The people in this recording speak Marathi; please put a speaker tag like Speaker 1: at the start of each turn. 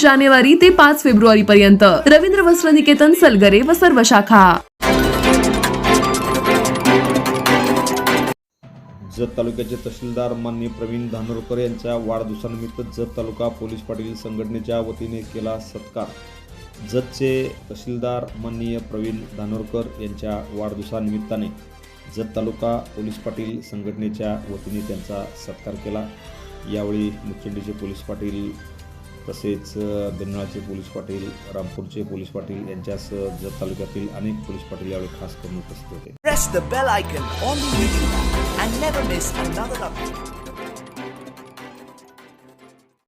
Speaker 1: जानेवारी ते पाच फेब्रुवारी पर्यंत रवींद्र वस्त्र निकेतन सलगरे व सर्व शाखा.
Speaker 2: जत तालुक्याचे तहसीलदार मान्य प्रवीण धानोरकर यांच्या वाढदिवसानिमित्त जत तालुका पोलीस पाटील संघटनेच्या वतीने केला सत्कार. जतचे तहसीलदार माननीय प्रवीण धानोरकर यांच्या वाढदिवसानिमित्ताने जत तालुका पोलीस पाटील संघटनेच्या वतीने त्यांचा सत्कार केला. यावेळी मुचंडीचे पोलीस पाटील तसेच अ, पोलीस पाटील रामपूरचे पोलीस पाटील यांच्यासह जत तालुक्यातील अनेक पोलीस पाटील यावेळी खास करून उपस्थित होते